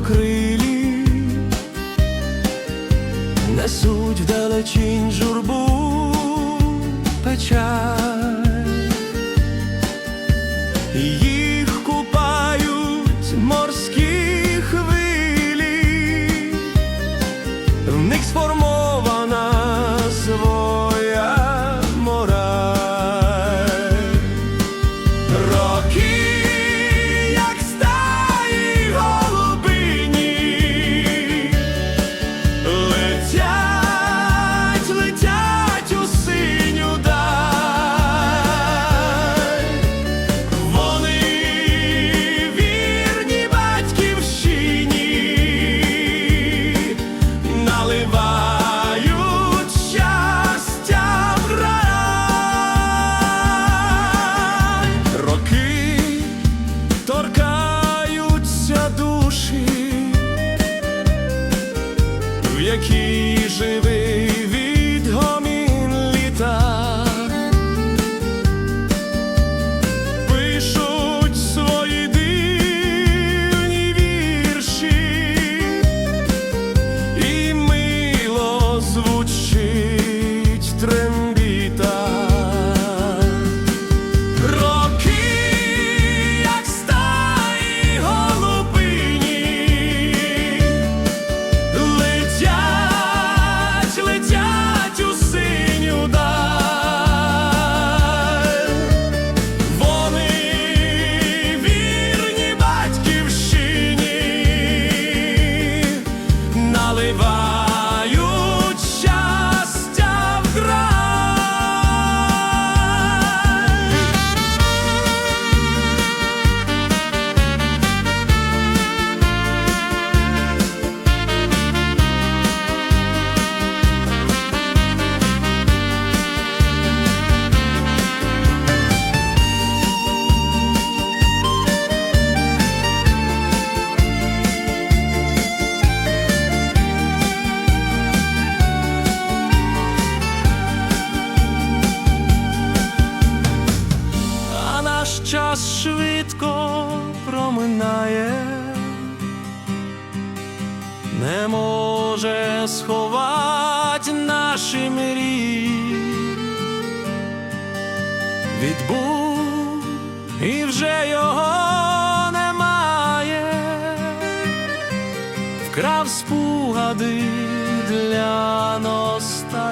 білокрилі, несуть вдалечінь журбу печаль, їх купають морські хвилі, в них сформована душі, в якій живий час швидко проминає, не може сховати наші мрії. Відбув і вже його немає, вкрав спогади для носта.